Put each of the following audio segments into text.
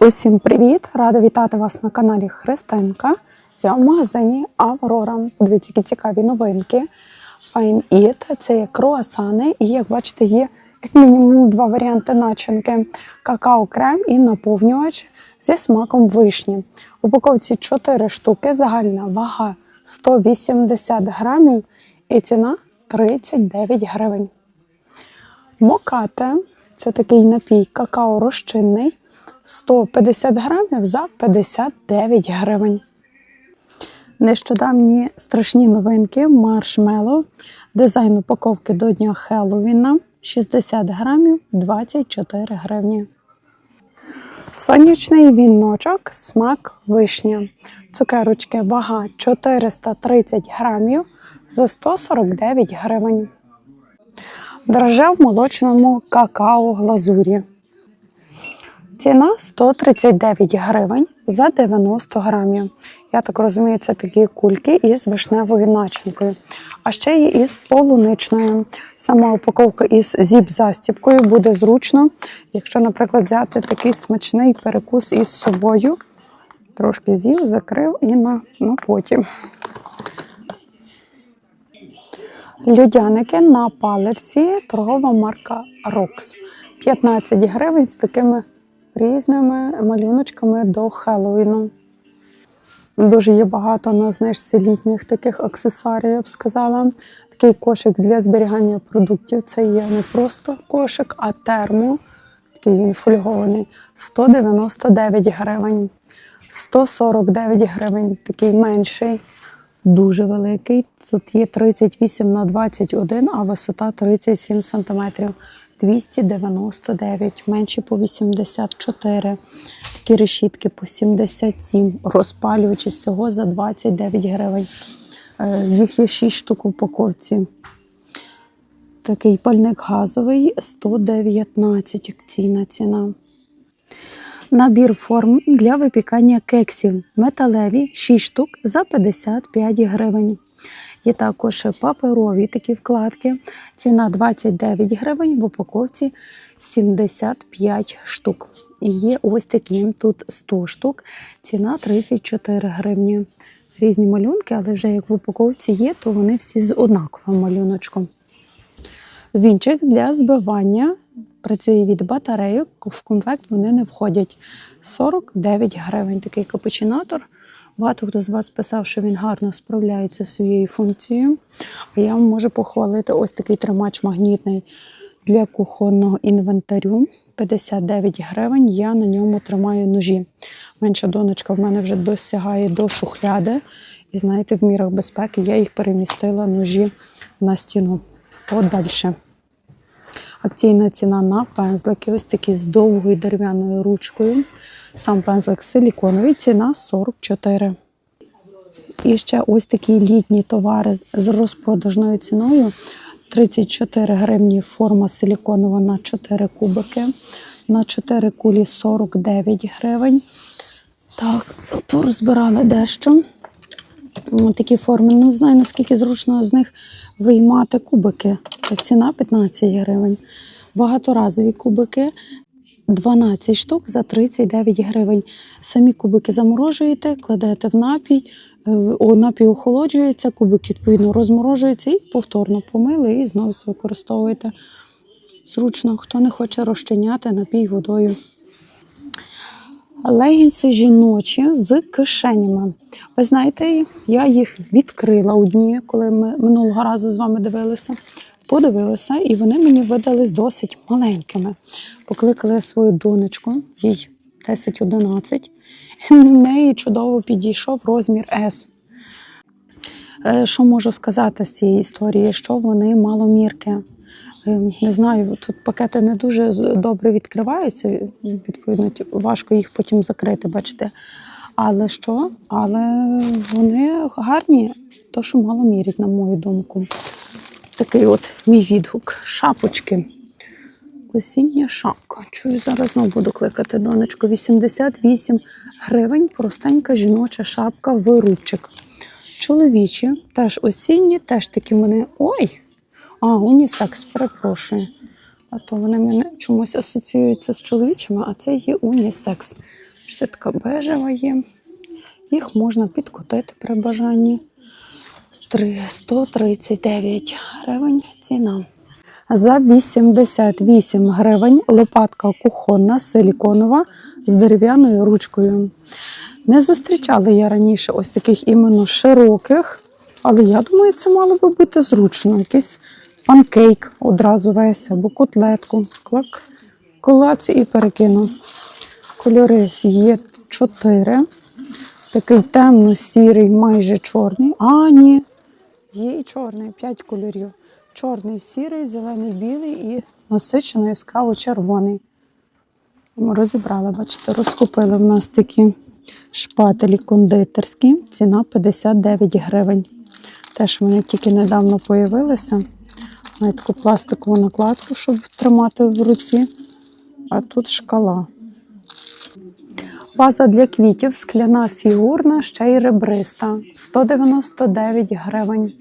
Усім привіт! Рада вітати вас на каналі Христинка. Я в магазині Аврора. Подивіться, які цікаві новинки. Fine Eat. Це є круасани, і як бачите, є як мінімум два варіанти начинки: какао-крем і наповнювач зі смаком вишні. Упаковці 4 штуки, загальна вага 180 грамів і ціна 39 гривень. Мокате це такий напій какао розчинний. 150 грамів за 59 гривень. Нещодавні страшні новинки маршмеллоу. Дизайн упаковки до Дня Хеллоуіна 60 грамів 24 гривні. Сонячний віночок, смак вишня. Цукерочки вага 430 грамів за 149 гривень. Драже в молочному какао глазурі. Ціна 139 гривень за 90 грамів. Я так розумію, це такі кульки із вишневою начинкою. А ще є із полуничною. Сама упаковка із зіп-застіпкою буде зручно, якщо, наприклад, взяти такий смачний перекус із собою. Трошки з'їв, закрив і на, на потім. Людяники на палерці, торгова марка Rox. 15 гривень з такими різними малюночками до Хеллоуіну. Дуже є багато на знижці літніх таких аксесуарів, я б сказала. Такий кошик для зберігання продуктів. Це є не просто кошик, а термо. Такий він фольгований. 199 гривень. 149 гривень, такий менший, дуже великий. Тут є 38 на 21, а висота 37 сантиметрів. 299, менші по 84, такі решітки по 77, розпалювачі всього за 29 гривень. Е, Їх є 6 штук в упаковці. Такий пальник газовий 119 акційна ціна. Набір форм для випікання кексів металеві 6 штук за 55 гривень. Є також паперові такі вкладки. Ціна 29 гривень, в упаковці 75 штук. І є ось такі, тут 100 штук, ціна 34 гривні. Різні малюнки, але вже як в упаковці є, то вони всі з однаковим малюночком. Вінчик для збивання працює від батарейок, в комплект вони не входять. 49 гривень такий капучинатор. Багато хто з вас писав, що він гарно справляється зі своєю функцією. Я вам можу похвалити ось такий тримач магнітний для кухонного інвентарю. 59 гривень. Я на ньому тримаю ножі. Менша донечка в мене вже досягає до шухляди. І знаєте, в мірах безпеки я їх перемістила ножі на стіну подальше. Акційна ціна на пензлики, ось такі з довгою дерев'яною ручкою. Сам пензлик силіконовий, ціна 44. І ще ось такі літні товари з розпродажною ціною. 34 гривні форма силіконова на 4 кубики. На 4 кулі 49 гривень. Так, порозбирали дещо. Такі форми. Не знаю, наскільки зручно з них виймати кубики. Ціна 15 гривень. Багаторазові кубики 12 штук за 39 гривень. Самі кубики заморожуєте, кладете в напій, е, напій охолоджується, кубик відповідно розморожується і повторно помили і знову використовуєте. Зручно, хто не хоче розчиняти напій водою. Легінси жіночі з кишенями. Ви знаєте, я їх відкрила одні, коли ми минулого разу з вами дивилися. Подивилася, і вони мені видались досить маленькими. Покликали свою донечку, їй 10-11. В неї чудово підійшов розмір S. Е, Що можу сказати з цієї історії? Що вони маломірки. Е, Не знаю, тут пакети не дуже добре відкриваються, відповідно, важко їх потім закрити, бачите. Але що? Але вони гарні, то що мало мірять, на мою думку. Такий от мій відгук. Шапочки. Осіння шапка. Чую, зараз знову буду кликати донечку. 88 гривень. Простенька жіноча шапка в рубчик. Чоловічі, теж осінні, теж такі в мене. Ой! А, унісекс, перепрошую. А то вони мене чомусь асоціюються з чоловічими, а це є унісекс. Ще така бежева є. Їх можна підкотити при бажанні. 139 гривень ціна. За 88 гривень лопатка кухонна силіконова з дерев'яною ручкою. Не зустрічала я раніше ось таких іменно широких, але я думаю, це мало би бути зручно. Якийсь панкейк одразу весь або котлетку. Клак, колац і перекинув. Кольори є чотири. Такий темно-сірий, майже чорний. А, ні, є і чорний, п'ять кольорів. Чорний, сірий, зелений, білий і насичено яскраво червоний. Ми розібрали, бачите, розкупили в нас такі шпателі кондитерські. Ціна 59 гривень. Теж вони тільки недавно появилися. Мають таку пластикову накладку, щоб тримати в руці. А тут шкала. Ваза для квітів, скляна фігурна, ще й ребриста. 199 гривень.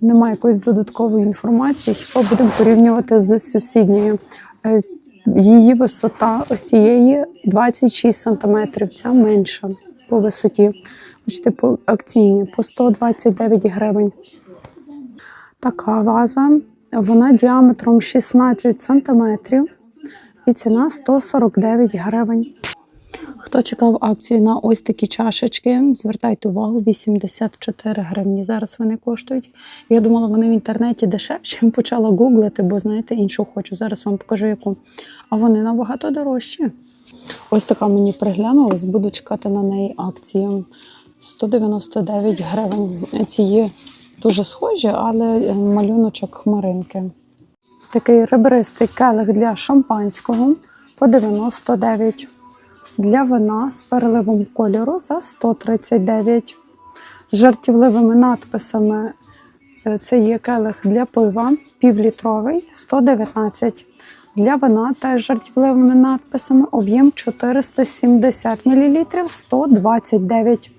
Немає якоїсь додаткової інформації, хіба будемо порівнювати з сусідньою. Е, Її висота ось цієї 26 см, ця менша по висоті. Бачите, по акційні по 129 гривень. Така ваза, вона діаметром 16 см і ціна 149 гривень. Хто чекав акцію на ось такі чашечки, звертайте увагу, 84 гривні. Зараз вони коштують. Я думала, вони в інтернеті дешевші. Почала гуглити, бо знаєте, іншу хочу. Зараз вам покажу яку. А вони набагато дорожчі. Ось така мені приглянулась, буду чекати на неї акцію. 199 гривень. Ці дуже схожі, але малюночок хмаринки. Такий ребристий келих для шампанського по 99 для вина з переливом кольору за 139. З жартівливими надписами е, це є келих для пива півлітровий 119. Для вина теж жартівливими надписами об'єм 470 мл 129.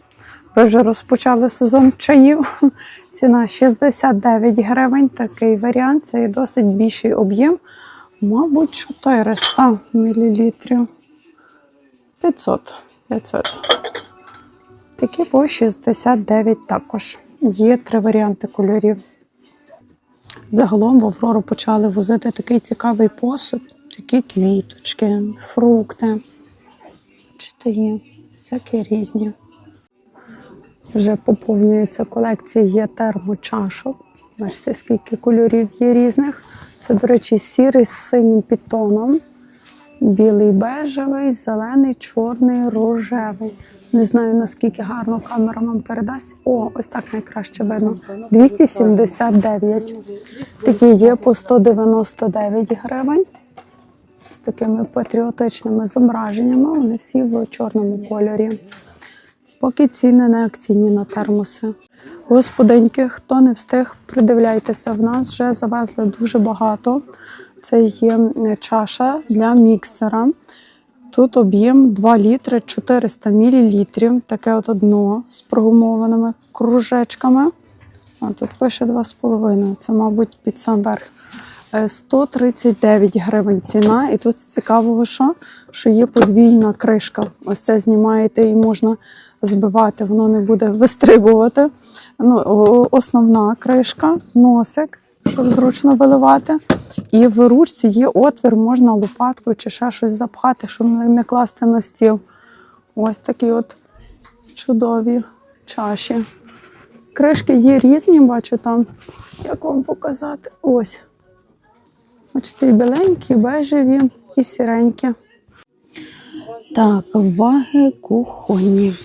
Ви вже розпочали сезон чаїв. Ціна 69 гривень. Такий варіант. Це є досить більший об'єм. Мабуть, 400 мл. 500. 500. Такі по 69 також. Є три варіанти кольорів. Загалом в Аврору почали возити такий цікавий посуд, такі квіточки, фрукти. Бачите, є всякі різні. Вже поповнюється колекція є термочашок. Бачите, скільки кольорів є різних. Це, до речі, сірий з синім підтоном. Білий бежевий, зелений, чорний, рожевий. Не знаю, наскільки гарно камера вам передасть. О, ось так найкраще видно. 279. Такі є по 199 гривень. З такими патріотичними зображеннями. Вони всі в чорному кольорі. Поки ціни не акційні на термоси. Господиньки, хто не встиг, придивляйтеся, в нас вже завезли дуже багато. Це є чаша для міксера. Тут об'єм 2 літри 400 мл. Таке от дно з прогумованими кружечками. А тут пише 2,5. Це, мабуть, під сам верх. Е, 139 гривень ціна. І тут цікавого, що, що є подвійна кришка. Ось це знімаєте і можна збивати, воно не буде вистрибувати. Ну, основна кришка, носик, щоб зручно виливати. І в ручці є отвір, можна лопаткою чи ще щось запхати, щоб не класти на стіл. Ось такі от чудові чаші. Кришки є різні, бачу там. Як вам показати? Ось. Бачите, і біленькі, бежеві, і сіренькі. Так, ваги кухонні.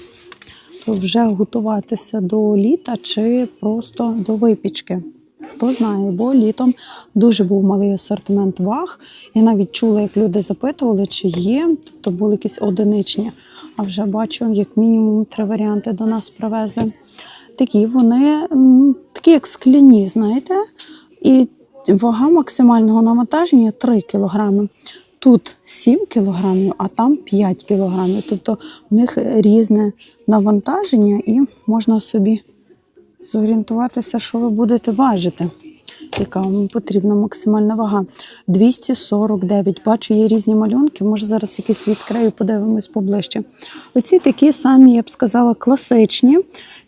Вже готуватися до літа чи просто до випічки. Хто знає, бо літом дуже був малий асортимент ваг. Я навіть чула, як люди запитували, чи є, тобто були якісь одиничні. А вже бачу, як мінімум три варіанти до нас привезли. Такі вони такі, як скляні, знаєте, і вага максимального навантаження 3 кг. Тут 7 кг, а там 5 кг. Тобто в них різне навантаження, і можна собі зорієнтуватися, що ви будете важити. Яка вам потрібна максимальна вага. 249. Бачу, є різні малюнки. Може зараз якісь відкрию, подивимось поближче. Оці такі самі, я б сказала, класичні.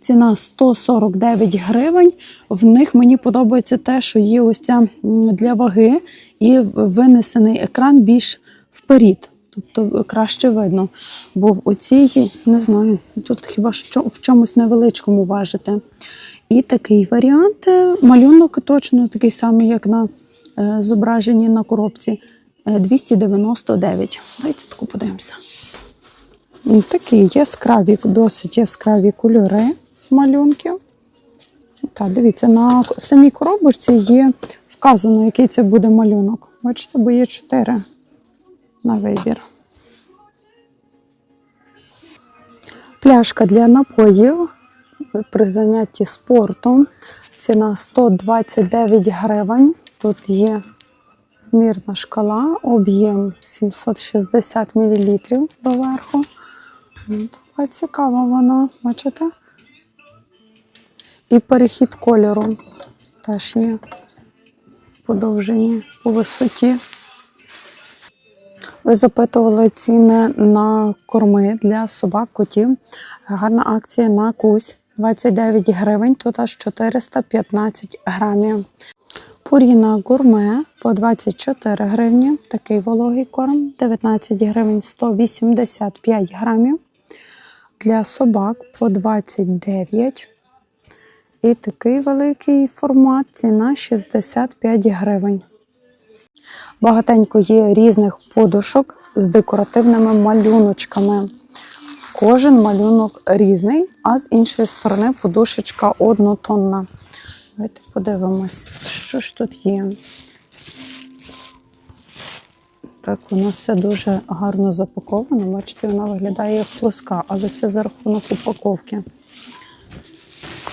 Ціна 149 гривень. В них мені подобається те, що є ось ця для ваги і винесений екран більш вперед. Тобто краще видно. Бо в оцій, не знаю, тут хіба що в чомусь невеличкому важите. І такий варіант. е, Малюнок точно такий самий, як на е, зображенні на коробці. Е, 299. Давайте таку подивимося. Такі яскраві, досить яскраві кольори малюнків. Так, дивіться, на самій коробочці є вказано, який це буде малюнок. Бачите, бо є чотири на вибір. Пляшка для напоїв при занятті спортом. Ціна 129 гривень. Тут є мірна шкала, об'єм 760 мл доверху. Така цікава вона, бачите? І перехід кольору теж є по довжині, по висоті. Ви запитували ціни на корми для собак, котів. Гарна акція на кусь 29 гривень, тут аж 415 грамів. Пуріна гурме по 24 гривні. Такий вологий корм, 19 гривень 185 грамів. Для собак по 29. І такий великий формат, ціна 65 гривень. Багатенько є різних подушок з декоративними малюночками. Кожен малюнок різний, а з іншої сторони подушечка однотонна. Давайте подивимось, що ж тут є. Так, воно все дуже гарно запаковано. Бачите, вона виглядає як плоска, але це за рахунок упаковки.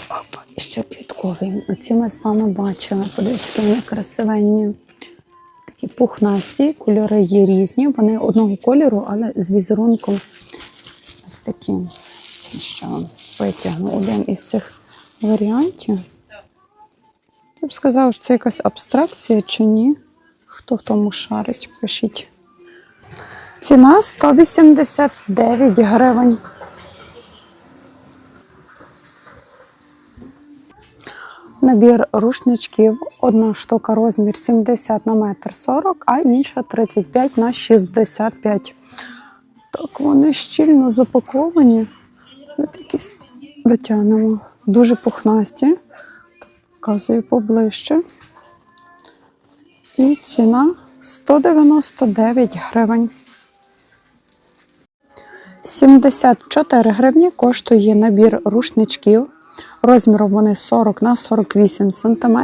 Опа, і ще квітковий. Оці ми з вами бачили. Подивіться, вони красивенні. Такі пухнасті, кольори є різні. Вони одного кольору, але з візерунком ось таким. Вам витягну один із цих варіантів. Я б сказала, що це якась абстракція чи ні. Хто в тому шарить, пишіть. Ціна 189 гривень. Набір рушничків. Одна штука розмір 70 на метр 40, а інша 35 на 65. Так, вони щільно запаковані. От якісь дотягнемо. Дуже пухнасті. Показую поближче. І ціна 199 гривень. 74 гривні коштує набір рушничків. Розміром вони 40 на 48 см.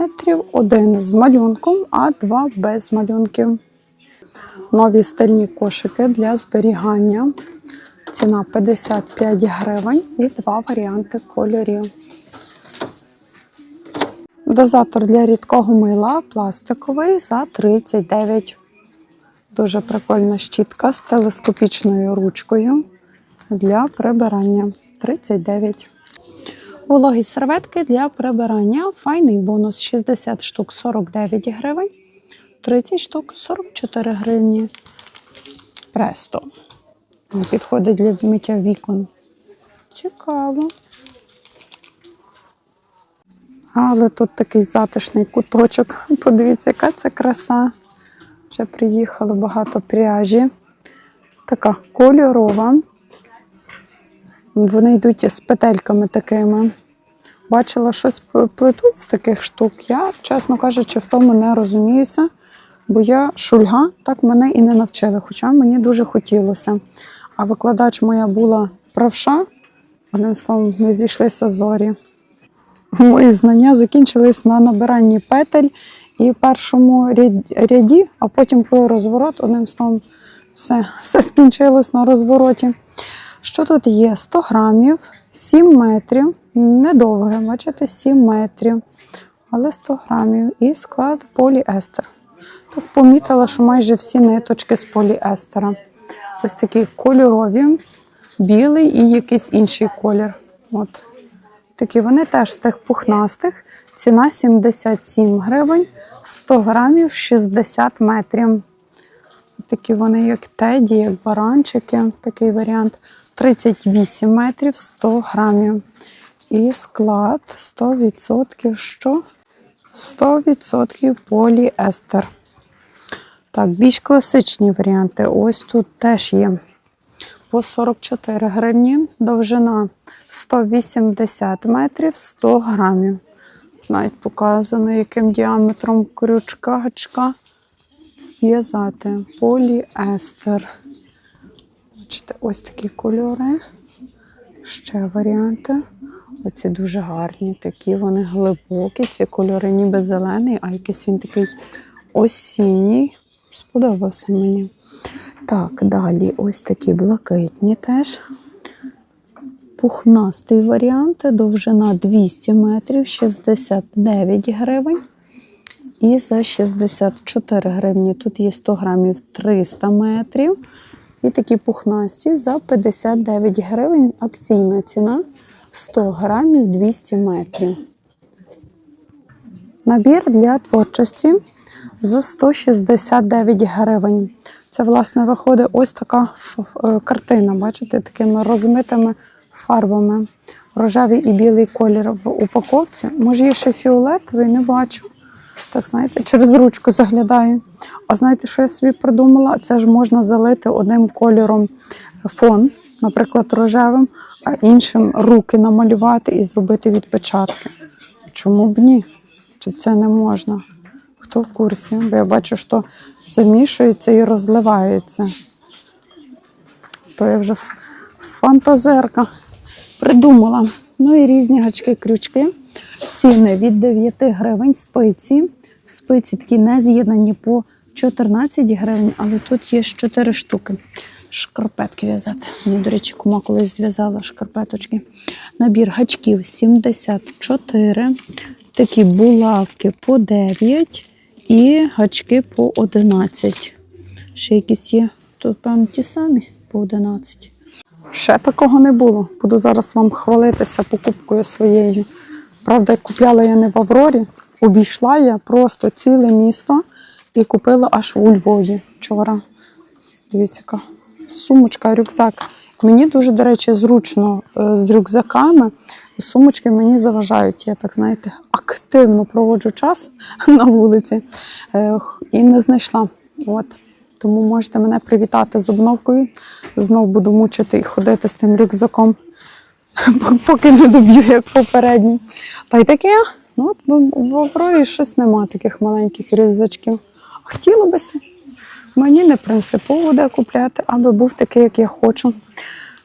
Один з малюнком, а два без малюнків. Нові стильні кошики для зберігання. Ціна 55 гривень і два варіанти кольорів. Дозатор для рідкого мила пластиковий за 39. Дуже прикольна щітка з телескопічною ручкою для прибирання 39. Вологі серветки для прибирання. Файний бонус 60 штук 49 гривень, 30 штук 44 гривні. Престо. Підходить для миття вікон. Цікаво. Але тут такий затишний куточок. Подивіться, яка це краса. Вже приїхало багато пряжі. Така кольорова. Вони йдуть з петельками такими. Бачила, щось плетуть з таких штук. Я, чесно кажучи, в тому не розуміюся, бо я шульга, так мене і не навчили, хоча мені дуже хотілося. А викладач моя була правша, одним словом, не зійшлися зорі. Мої знання закінчились на набиранні петель і першому ряді, а потім коли розворот, одним словом, все, все скінчилось на розвороті. Що тут є? 100 грамів, 7 метрів, недовге, бачите, 7 метрів, але 100 грамів і склад поліестер. Помітила, що майже всі ниточки з поліестера. Ось такі кольорові, білий і якийсь інший колір. От. Такі вони теж з тих пухнастих. Ціна 77 гривень. 100 грамів 60 метрів. Такі вони, як теді, як баранчики, такий варіант. 38 метрів 100 грамів. І склад 100% що? 100% поліестер. Так, більш класичні варіанти. Ось тут теж є по 44 гривні, довжина 180 метрів 100 грамів. Навіть показано, яким діаметром крючка гачка в'язати. Поліестер. Бачите, ось такі кольори. Ще варіанти. Оці дуже гарні, такі вони глибокі. Ці кольори ніби зелений, а якийсь він такий осінній. Сподобався мені. Так, далі ось такі блакитні теж. Пухнастий варіант, довжина 200 метрів, 69 гривень. І за 64 гривні. Тут є 100 грамів 300 метрів. І такі пухнасті за 59 гривень. Акційна ціна 100 грамів 200 метрів. Набір для творчості за 169 гривень. Це, власне, виходить ось така е, картина, бачите, такими розмитими фарбами. Рожевий і білий колір в упаковці. Може, є ще фіолетовий, не бачу. Так, знаєте, через ручку заглядаю. А знаєте, що я собі придумала? Це ж можна залити одним кольором фон, наприклад, рожевим, а іншим руки намалювати і зробити відпечатки. Чому б ні? Чи це не можна? Хто в курсі? Бо я бачу, що замішується і розливається. То я вже фантазерка придумала. Ну і різні гачки-крючки. Ціни від 9 гривень спиці. Спиці такі не з'єднані по 14 гривень, але тут є 4 штуки. Шкарпетки в'язати. Мені, до речі, кума колись зв'язала шкарпеточки. Набір гачків 74. Такі булавки по 9 і гачки по 11. Ще якісь є. Тут, певно, ті самі по 11. Ще такого не було. Буду зараз вам хвалитися покупкою своєю. Правда, купляла я не в Аврорі, обійшла я просто ціле місто і купила аж у Львові вчора. Дивіться, сумочка, рюкзак. Мені дуже, до речі, зручно е, з рюкзаками. Сумочки мені заважають. Я так, знаєте, активно проводжу час на вулиці е, і не знайшла. От. Тому можете мене привітати з обновкою. Знов буду мучити і ходити з тим рюкзаком, поки не доб'ю, як попередній. Та й таке. Ну, от в- Аврорі щось нема таких маленьких рюкзачків. Хотіло бися. Мені не принципово де купляти, аби був такий, як я хочу.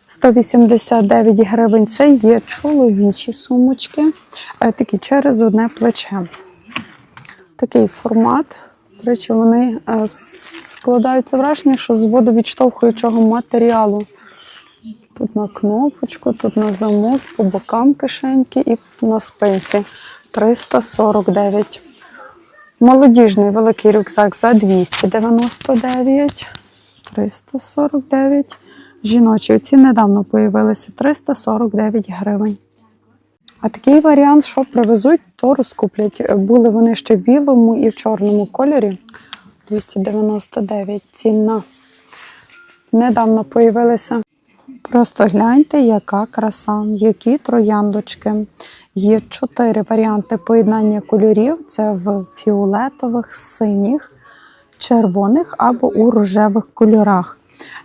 189 гривень це є чоловічі сумочки, е, такі через одне плече. Такий формат. До речі, вони е, складаються враження, що з водовідштовхуючого матеріалу. Тут на кнопочку, тут на замок, по бокам кишеньки і на спинці. 349. Молодіжний великий рюкзак за 299, 349. Жіночі ці недавно появилися 349 гривень. А такий варіант, що привезуть, то розкуплять. Були вони ще в білому і в чорному кольорі. 299 ціна. Недавно появилися. Просто гляньте, яка краса, які трояндочки. Є чотири варіанти поєднання кольорів: це в фіолетових, синіх, червоних або у рожевих кольорах.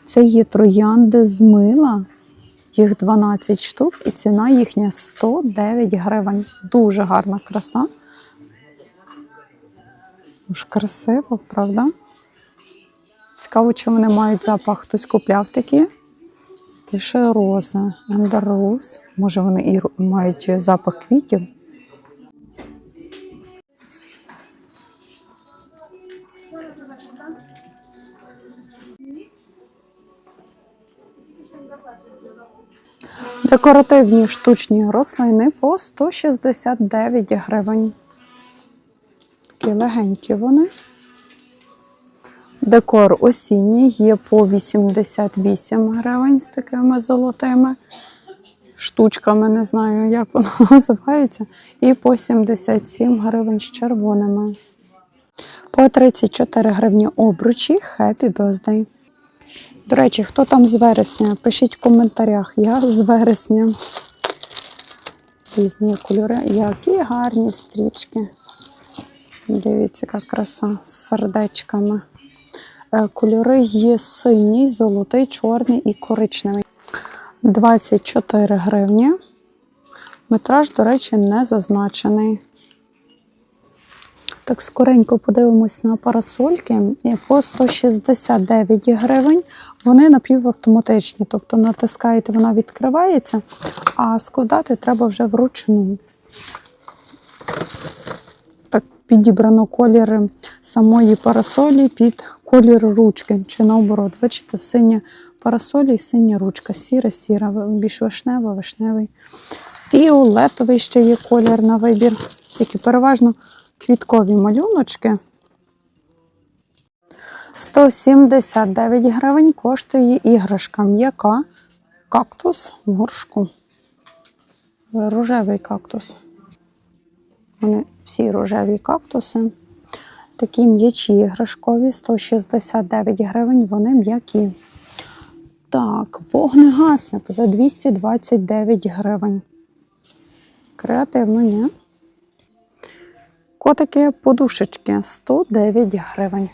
Це є троянди з мила, їх 12 штук, і ціна їхня 109 гривень. Дуже гарна краса. Уж красиво, правда? Цікаво, чи вони мають запах. Хтось купляв такі. Пише роза, Ender Rose. Може, вони і мають запах квітів. Декоративні штучні рослини по 169 гривень. Такі легенькі вони. Декор осінній є по 88 гривень з такими золотими штучками, не знаю, як воно називається. І по 77 гривень з червоними. По 34 гривні обручі Happy Birthday. До речі, хто там з вересня? Пишіть в коментарях. Я з вересня. Різні кольори. Які гарні стрічки. Дивіться, яка краса з сердечками. Е, Кольори є синій, золотий, чорний і коричневий. 24 гривні. Метраж, до речі, не зазначений. Так, скоренько подивимось на парасольки. По 169 гривень. Вони напівавтоматичні, тобто натискаєте, вона відкривається, а складати треба вже вручну. Так, підібрано колір самої парасолі під колір ручки. Чи наоборот, бачите, синя парасолі і синя ручка. Сіра, сіра, більш вишнева, вишневий. Фіолетовий ще є колір на вибір. Такі переважно квіткові малюночки. 179 гривень коштує іграшка м'яка. Кактус в горшку. Рожевий кактус. Вони всі рожеві кактуси. Такі м'ячі іграшкові 169 гривень, вони м'які. Так, вогнегасник за 229 гривень. Креативно, ні? Котики подушечки 109 гривень.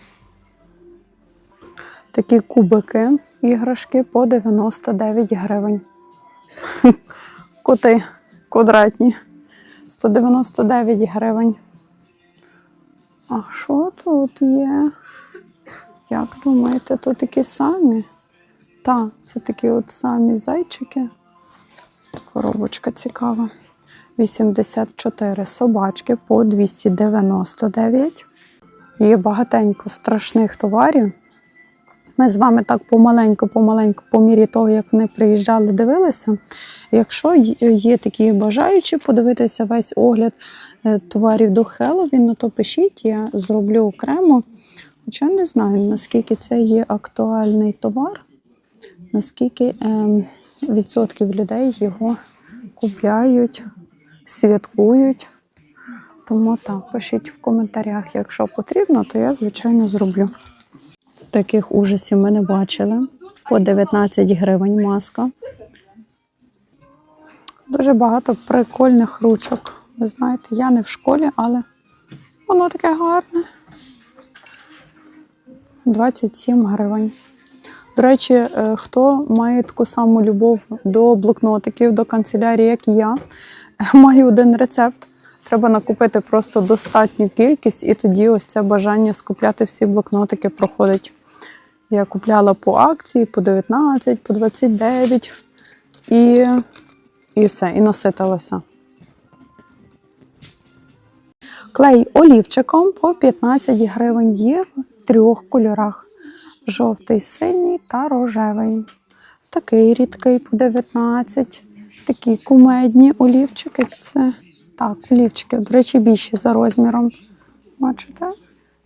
Такі кубики іграшки по 99 гривень. Коти квадратні 199 гривень. А що тут є? Як думаєте, тут такі самі? Так, це такі от самі зайчики. Коробочка цікава. 84 собачки по 299. Є багатенько страшних товарів. Ми з вами так помаленьку-помаленьку, по мірі того, як вони приїжджали, дивилися. Якщо є такі бажаючі подивитися весь огляд е, товарів до Хеллоуіну, то пишіть, я зроблю окремо. Хоча не знаю, наскільки це є актуальний товар, наскільки ем, відсотків людей його купляють, святкують. Тому так, пишіть в коментарях, якщо потрібно, то я, звичайно, зроблю. Таких ужасів ми не бачили. По 19 гривень маска. Дуже багато прикольних ручок. Ви знаєте, я не в школі, але воно таке гарне. 27 гривень. До речі, е, хто має таку саму любов до блокнотиків, до канцелярії, як я, маю один рецепт. Треба накупити просто достатню кількість, і тоді ось це бажання скупляти всі блокнотики проходить. Я купляла по акції по 19, по 29 і, і все, і наситилася. Клей олівчиком по 15 гривень є в трьох кольорах: жовтий, синій та рожевий. Такий рідкий по 19. Такі кумедні олівчики. Це так, олівчики, до речі, більші за розміром. Бачите?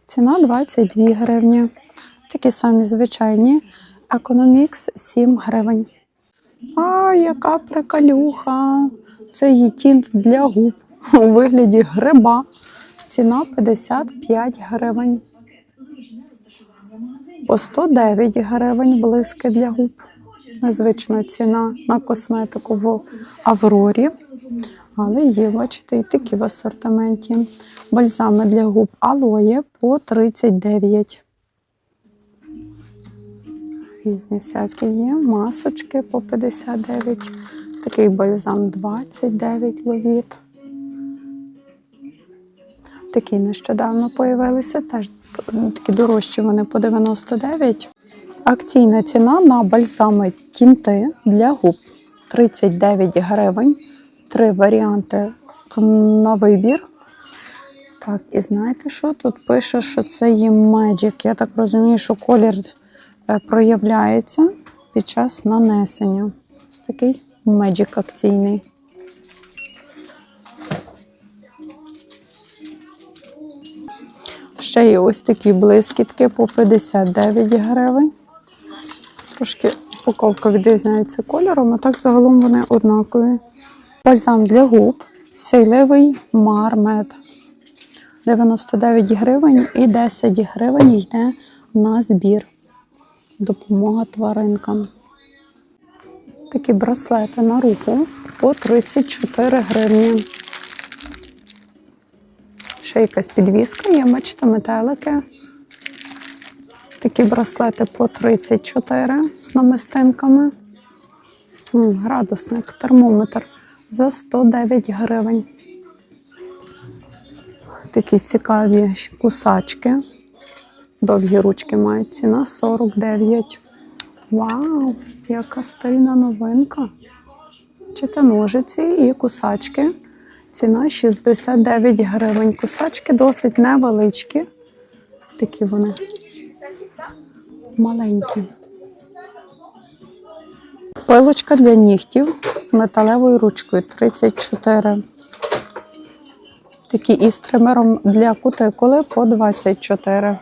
Ціна 22 гривні. Такі самі звичайні. Економікс 7 гривень. А, яка приколюха! Це є тінт для губ у вигляді гриба. Ціна 55 гривень. По 109 гривень блиски для губ. Незвична ціна на косметику в Аврорі. Але є, бачите, і такі в асортименті. Бальзами для губ алоє по 39. Різні всякі є. Масочки по 59. Такий бальзам 29 ловіт. Такі нещодавно появилися. Теж такі дорожчі вони по 99. Акційна ціна на бальзами тінти для губ 39 гривень. Три варіанти на вибір. Так, і знаєте що? Тут пише, що це є Magic. Я так розумію, що колір проявляється під час нанесення. Ось такий Magic акційний. Ще є ось такі блискітки по 59 гривень. Трошки упаковка відрізняється кольором, а так загалом вони однакові. Бальзам для губ, сейливий мармед. 99 гривень і 10 гривень йде на збір. Допомога тваринкам. Такі браслети на руку по 34 гривні. Ще якась підвіска є, бачите, метелики. Такі браслети по 34 з намистинками. Градусник, термометр за 109 гривень. Такі цікаві кусачки. Довгі ручки мають ціна 49. Вау, яка стильна новинка. Чите ножиці і кусачки. Ціна 69 гривень. Кусачки досить невеличкі. Такі вони маленькі. Пилочка для нігтів з металевою ручкою 34. Такі із тримером для кутикули по 24.